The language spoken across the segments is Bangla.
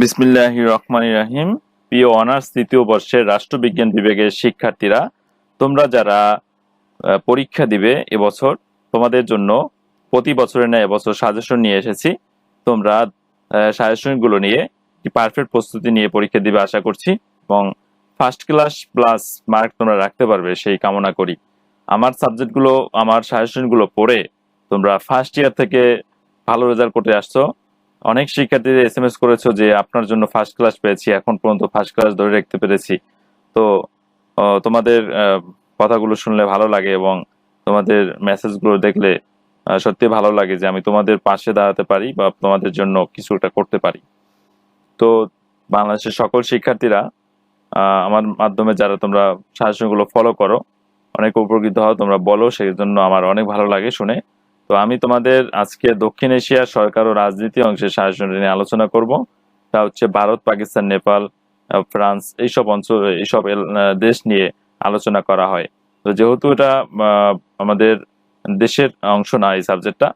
বিসমিল্লাহ রহমান রাহিম। প্রিয় অনার্স তৃতীয় বর্ষের রাষ্ট্রবিজ্ঞান বিভাগের শিক্ষার্থীরা, তোমরা যারা পরীক্ষা দিবে এবছর, তোমাদের জন্য প্রতি বছরের ন্যায় এবছর সাজেশন নিয়ে এসেছি। তোমরা সাজেশনগুলো নিয়ে পারফেক্ট প্রস্তুতি নিয়ে পরীক্ষা দিবে আশা করছি এবং ফার্স্ট ক্লাস প্লাস মার্ক তোমরা রাখতে পারবে সেই কামনা করি। আমার সাবজেক্টগুলো আমার সাজেশনগুলো পড়ে তোমরা ফার্স্ট ইয়ার থেকে ভালো রেজাল্ট করতে আসছো। অনেক শিক্ষার্থীদের এস এম এস করেছ যে আপনার জন্য ফার্স্ট ক্লাস পেয়েছি, এখন পর্যন্ত ফার্স্ট ক্লাস ধরে রাখতে পেরেছি। তো তোমাদের কথাগুলো শুনলে ভালো লাগে এবং তোমাদের মেসেজগুলো দেখলে সত্যি ভালো লাগে যে আমি তোমাদের পাশে দাঁড়াতে পারি বা তোমাদের জন্য কিছুটা করতে পারি। তো, বাংলাদেশের সকল শিক্ষার্থীরা আমার মাধ্যমে যারা তোমরা সাজেশনগুলো ফলো করো, অনেক উপকৃত হও, তোমরা বলো সেই জন্য আমার অনেক ভালো লাগে শুনে। তো আমি তোমাদের আজকে দক্ষিণ এশিয়ার সরকার ও রাজনীতি অংশের সাজেশন নিয়ে আলোচনা করব। তা হচ্ছে ভারত, পাকিস্তান, নেপাল ফ্রান্স এইসব অঞ্চল, এইসব দেশ নিয়ে আলোচনা করা হয়। তো যেহেতু এটা আমাদের দেশের অংশ না এই সাবজেক্টটা,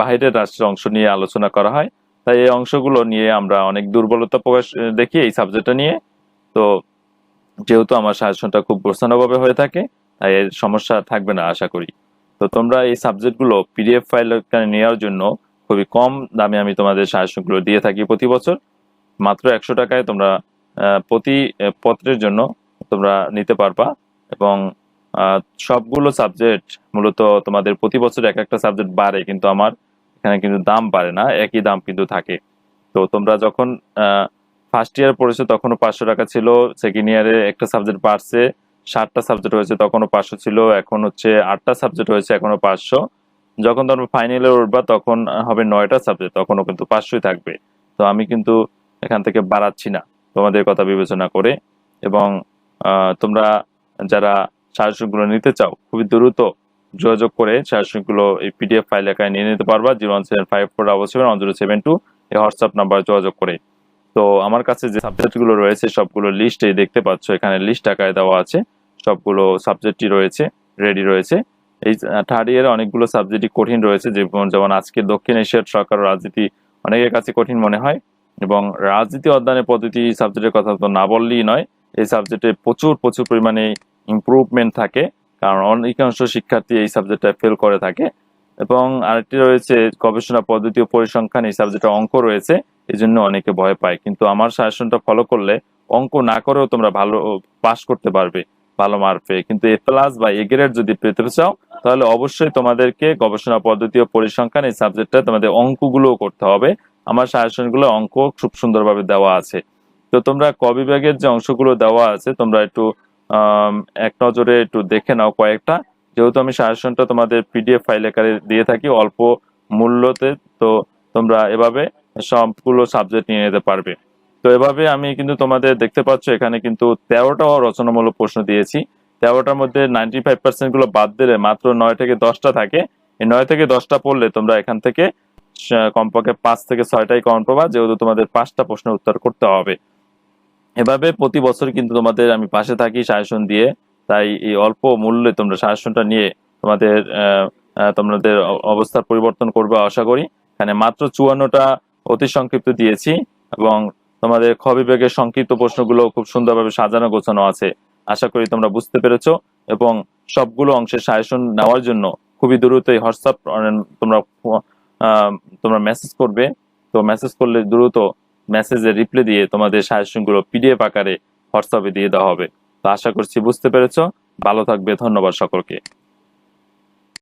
বাইরের রাষ্ট্রের অংশ নিয়ে আলোচনা করা হয়। তাই এই অংশগুলো নিয়ে আমরা অনেক দুর্বলতা প্রকাশ দেখি এই সাবজেক্টটা নিয়ে। তো যেহেতু আমার সাজেশনটা খুব গোছানোভাবে হয়ে থাকে, তাই এর সমস্যা থাকবে না, আশা করি। তো তোমরা এই সাবজেক্টগুলো পিডিএফ ফাইল নেওয়ার জন্য খুবই কম দামে আমি তোমাদের সাজেশনগুলো দিয়ে থাকি প্রতি বছর। মাত্র একশো টাকায় তোমরা প্রতি পত্রের জন্য তোমরা নিতে পারবা এবং সবগুলো সাবজেক্ট মূলত তোমাদের প্রতি বছর এক একটা সাবজেক্ট বাড়ে কিন্তু আমার এখানে কিন্তু দাম বাড়ে না, একই দাম কিন্তু থাকে। তো তোমরা যখন ফার্স্ট ইয়ার পড়েছো তখনও পাঁচশো টাকা ছিল সেকেন্ড ইয়ারে একটা সাবজেক্ট বাড়ছে সাতটা সাবজেক্ট হয়েছে তখনও পাঁচশো ছিল, এখন হচ্ছে আটটা সাবজেক্ট হয়েছে এখনও পাঁচশো। যখন তোমরা ফাইনালে উঠবা, তখন হবে নয়টা সাবজেক্ট তখনও কিন্তু পাঁচশোই থাকবে। তো আমি কিন্তু এখান থেকে বাড়াচ্ছি না, তোমাদের কথা বিবেচনা করে। এবং তোমরা যারা সাজেশনগুলো নিতে চাও, খুবই দ্রুত যোগাযোগ করে সাজেশনগুলো এই পিডিএফ ফাইল একাই নিয়ে নিতে পারবা, zero one seven five four double seven, one zero seven two এই হোয়াটসঅ্যাপ নাম্বার যোগাযোগ করে। তো আমার কাছে যে সাবজেক্টগুলো রয়েছে, সবগুলো লিস্ট এই দেখতে পাচ্ছ, এখানে লিস্ট আকারে দেওয়া আছে। সবগুলো সাবজেক্টই রয়েছে রেডি রয়েছে। এই থার্ড ইয়ারে অনেকগুলো সাবজেক্টই কঠিন রয়েছে যেমন যেমন আজকে দক্ষিণ এশিয়ার সরকার রাজনীতি অনেকের কাছে কঠিন মনে হয় এবং রাজনীতি অধ্যয়নের পদ্ধতি সাবজেক্টের কথা তো না বললেই নয়। এই সাবজেক্টে প্রচুর প্রচুর পরিমাণে ইম্প্রুভমেন্ট থাকে, কারণ অনেকাংশ শিক্ষার্থী এই সাবজেক্টটা ফেল করে থাকে। এবং আরেকটি রয়েছে গবেষণা পদ্ধতি ও পরিসংখ্যান, এই সাবজেক্টে অঙ্ক রয়েছে এই জন্য অনেকে ভয় পায়। কিন্তু আমার সাজেশনটা ফলো করলে অঙ্ক না করেও তোমরা ভালো পাস করতে পারবে। ভালো মার্ক পেয়ে। কিন্তু এ প্লাস বা এ গ্রেড যদি পেতে চাও, তাহলে অবশ্যই তোমাদেরকে গবেষণা পদ্ধতি ও পরিসংখ্যান এই সাবজেক্টটা তোমাদের অঙ্কগুলোও করতে হবে। আমার সাজেশনগুলো অঙ্ক খুব সুন্দরভাবে দেওয়া আছে। তো তোমরা ক বিভাগের যে অংশগুলো দেওয়া আছে, তোমরা একটু এক নজরে একটু দেখে নাও কয়েকটা। যেহেতু আমি সাজেশনটা তোমাদের পিডিএফ ফাইল আকারে দিয়ে থাকি, অল্প মূল্যতে, তো তোমরা এভাবে সবগুলো সাবজেক্ট নিয়ে নিতে পারবে। তো এভাবে আমি কিন্তু তোমাদের দেখতে পাচ্ছ, এখানে কিন্তু তেরোটা রচনামূলক প্রশ্ন দিয়েছি। তেরোটার মধ্যে নাইনটি ফাইভ পার্সেন্টগুলো বাদ দিলে মাত্র নয় থেকে দশটা থাকে। এই নয় থেকে দশটা পড়লে তোমরা এখান থেকে কমপক্ষে পাঁচ থেকে ছয়টাই কমন পাবা যেহেতু তোমাদের পাঁচটা প্রশ্নের উত্তর করতে হবে। এভাবে প্রতি বছর কিন্তু তোমাদের আমি পাশে থাকি সাজেশন দিয়ে। তাই এই অল্প মূল্যে তোমরা সাজেশনটা নিয়ে তোমাদের তোমাদের অবস্থার পরিবর্তন করবে, আশা করি। এখানে মাত্র চুয়ান্নটা অতি সংক্ষিপ্ত দিয়েছি এবং তোমাদের খ বিভাগের সংক্ষিপ্ত প্রশ্নগুলো খুব সুন্দরভাবে সাজানো গোছানো আছে। আশা করি তোমরা বুঝতে পেরেছ এবং সবগুলো অংশের সাজেশন নেওয়ার জন্য খুবই দ্রুত এই হোয়াটসঅ্যাপ তোমরা তোমরা মেসেজ করবে। তো মেসেজ করলে দ্রুত মেসেজে রিপ্লাই দিয়ে তোমাদের সাজেশনগুলো পিডিএফ আকারে হোয়াটসঅ্যাপে দিয়ে দেওয়া হবে। তো আশা করছি বুঝতে পেরেছ। ভালো থাকবে। ধন্যবাদ সকলকে।